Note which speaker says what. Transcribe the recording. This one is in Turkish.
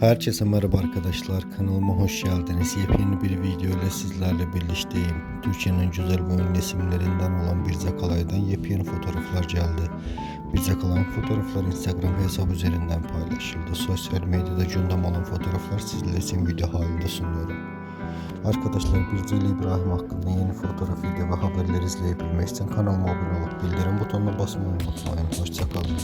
Speaker 1: Herkese merhaba arkadaşlar. Kanalıma hoş geldiniz. Yepyeni bir video ile sizlerle birlikteyim. Türkiye'nin güzel boyun resimlerinden olan bir zakalaydan yepyeni fotoğraflar geldi. Bir zakalayın fotoğraflar Instagram hesabı üzerinden paylaşıldı. Sosyal medyada gündem olan fotoğraflar sizler için video halinde sunuyorum. Arkadaşlar Bircil İbrahim hakkında yeni fotoğraf, video ve haberleri izleyebilmek için kanalıma abone olup bildirim butonuna basmayı unutmayın. Hoşçakalın.